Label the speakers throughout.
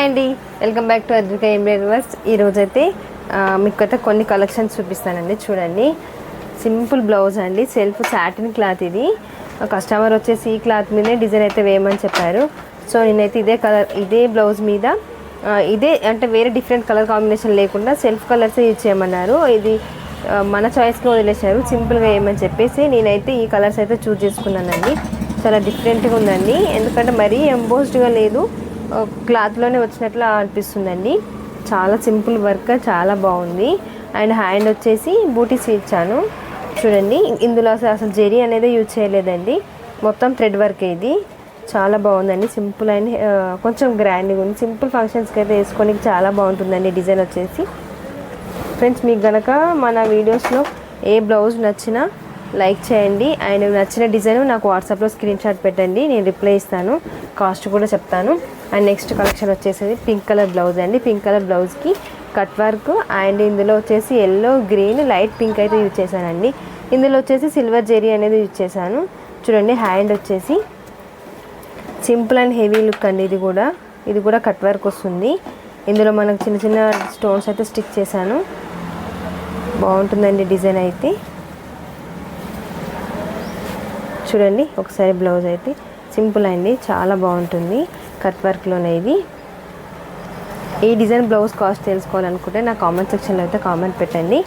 Speaker 1: Hi అండి welcome back to Advika embroiders ఈరోజైతే మీకు అయితే కొన్ని కలెక్షన్స్ చూపిస్తానండి. చూడండి. సింపుల్ బ్లౌజ్ అండి. సెల్ఫ్ సాటిన్ క్లాత్ ఇది. కస్టమర్ వచ్చేసి ఈ క్లాత్ మీదే డిజైన్ అయితే వేయమని చెప్పారు. సో నేనైతే ఇదే కలర్ ఇదే బ్లౌజ్ మీద ఇదే అంటే వేరే డిఫరెంట్ కలర్ కాంబినేషన్ లేకుండా సెల్ఫ్ కలర్స్ యూజ్ చేయమన్నారు. ఇది మన చాయిస్కి వదిలేశారు. సింపుల్గా వేయమని చెప్పేసి నేనైతే ఈ కలర్స్ అయితే చూస్ చేసుకున్నానండి. చాలా డిఫరెంట్గా ఉందండి. ఎందుకంటే మరీ ఎంబోస్డ్గా లేదు. క్లాత్లోనే వచ్చినట్లు అనిపిస్తుందండి. చాలా సింపుల్ వర్క్ చాలా బాగుంది. అండ్ హ్యాండ్ వచ్చేసి బూటీస్ ఇచ్చాను. చూడండి ఇందులో అసలు అసలు జెరీ అనేది యూజ్ చేయలేదండి. మొత్తం థ్రెడ్ వర్క్ ఇది. చాలా బాగుందండి. సింపుల్ అండ్ కొంచెం గ్రాండ్గా ఉంది. సింపుల్ ఫంక్షన్స్కి అయితే వేసుకోనికి చాలా బాగుంటుందండి డిజైన్ వచ్చేసి. ఫ్రెండ్స్ మీకు గనక మన వీడియోస్లో ఏ బ్లౌజ్ నచ్చినా లైక్ చేయండి. అండ్ నచ్చిన డిజైన్ నాకు వాట్సాప్లో స్క్రీన్ షాట్ పెట్టండి. నేను రిప్లై ఇస్తాను. కాస్ట్ కూడా చెప్తాను. అండ్ నెక్స్ట్ కలెక్షన్ వచ్చేసి పింక్ కలర్ బ్లౌజ్ అండి. పింక్ కలర్ బ్లౌజ్కి కట్ వర్క్ అండ్ ఇందులో వచ్చేసి ఎల్లో గ్రీన్ లైట్ పింక్ అయితే యూజ్ చేశానండి. ఇందులో వచ్చేసి సిల్వర్ జెరీ అనేది యూజ్ చేశాను. చూడండి హ్యాండ్ వచ్చేసి సింపుల్ అండ్ హెవీ లుక్ అండి ఇది కూడా. ఇది కూడా కట్ వర్క్ వస్తుంది. ఇందులో మనకు చిన్న చిన్న స్టోన్స్ అయితే స్టిక్ చేశాను. బాగుంటుందండి డిజైన్ అయితే. చూడండి ఒకసారి బ్లౌజ్ అయితే సింపుల్ అండి చాలా బాగుంటుంది కట్ వర్క్లోనే ఇది. ఈ డిజైన్ బ్లౌజ్ కాస్ట్ తెలుసుకోవాలనుకుంటే నా కామెంట్ సెక్షన్లో అయితే కామెంట్ పెట్టండి.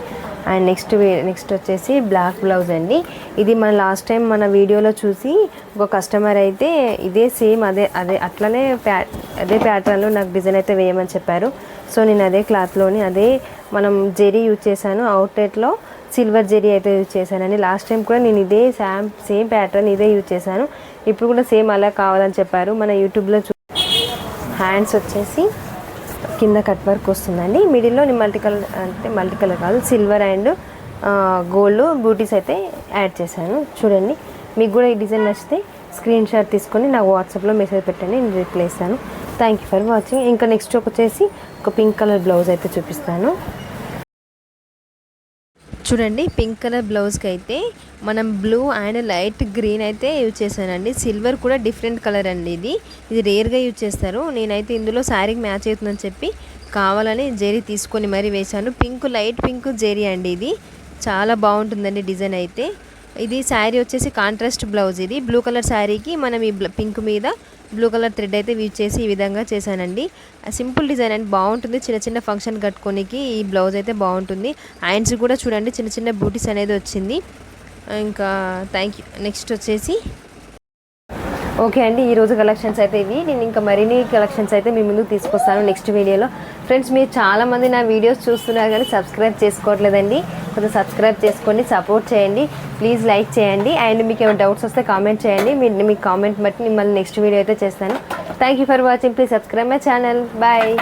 Speaker 1: అండ్ నెక్స్ట్ నెక్స్ట్ వచ్చేసి బ్లాక్ బ్లౌజ్ అండి. ఇది మన లాస్ట్ టైం మన వీడియోలో చూసి ఒక కస్టమర్ అయితే ఇదే సేమ్ అదే అదే అట్లనే ప్యా అదే ప్యాటర్న్లో నాకు డిజైన్ అయితే వేయమని చెప్పారు. సో నేను అదే క్లాత్లోని అదే మనం జెరీ యూజ్ చేశాను అవుట్లెట్లో సిల్వర్ జెరీ అయితే యూజ్ చేశానండి. లాస్ట్ టైం కూడా నేను ఇదే శామ్ సేమ్ ప్యాటర్న్ ఇదే యూజ్ చేశాను. ఇప్పుడు కూడా సేమ్ అలా కావాలని చెప్పారు. మన యూట్యూబ్లో చూ హ్యాండ్స్ వచ్చేసి కింద కట్ వర్క్ వస్తుందండి. మిడిల్లో మల్టీ కలర్ అంటే మల్టీ కలర్ కాదు సిల్వర్ అండ్ గోల్డ్ బూటీస్ అయితే యాడ్ చేశాను. చూడండి. మీకు కూడా ఈ డిజైన్ నచ్చితే స్క్రీన్ షాట్ తీసుకొని నాకు వాట్సాప్లో మెసేజ్ పెట్టండి. నేను రిప్లై ఇస్తాను. థ్యాంక్ యూ ఫర్ వాచింగ్ ఇంకా నెక్స్ట్ వచ్చేసి ఒక పింక్ కలర్ బ్లౌజ్ అయితే చూపిస్తాను. చూడండి పింక్ కలర్ బ్లౌజ్కి అయితే మనం బ్లూ అండ్ లైట్ గ్రీన్ అయితే యూజ్ చేశానండి సిల్వర్ కూడా డిఫరెంట్ కలర్ అండి ఇది. ఇది రేర్గా యూజ్ చేస్తారు. నేనైతే ఇందులో శారీకి మ్యాచ్ అవుతుందని చెప్పి కావాలని జెరీ తీసుకొని మరీ వేశాను. పింక్ లైట్ పింక్ జెరీ అండి ఇది. చాలా బాగుంటుందండి డిజైన్ అయితే. ఇది శారీ వచ్చేసి కాంట్రాస్ట్ బ్లౌజ్ ఇది. బ్లూ కలర్ శారీకి మనం ఈ బ్ల- పింక్ మీద బ్లూ కలర్ థ్రెడ్ అయితే యూజ్ చేసి ఈ విధంగా చేశానండి. సింపుల్ డిజైన్ అండ్ బాగుంటుంది. చిన్న చిన్న ఫంక్షన్ కట్టుకోనికి ఈ బ్లౌజ్ అయితే బాగుంటుంది. హ్యాండ్స్ కూడా చూడండి చిన్న చిన్న బూటీస్ అనేది వచ్చింది. ఇంకా థ్యాంక్ యూ. నెక్స్ట్ వచ్చేసి ఓకే అండి ఈరోజు కలెక్షన్స్ అయితే ఇవి. నేను ఇంకా మరిన్ని కలెక్షన్స్ అయితే మీ ముందుకు తీసుకొస్తాను నెక్స్ట్ వీడియోలో. ఫ్రెండ్స్ మీరు చాలా మంది నా వీడియోస్ చూస్తున్నారు కానీ సబ్స్క్రైబ్ చేసుకోవట్లేదండి. కొంచెం సబ్స్క్రైబ్ చేసుకోండి సపోర్ట్ చేయండి. ప్లీజ్ లైక్ చేయండి. అండ్ మీకు ఏమైనా డౌట్స్ వస్తే కామెంట్ చేయండి. మీ మీ కామెంట్ బట్టి మిమ్మల్ని నెక్స్ట్ వీడియో అయితే చేస్తాను. Thank you for watching please subscribe my channel bye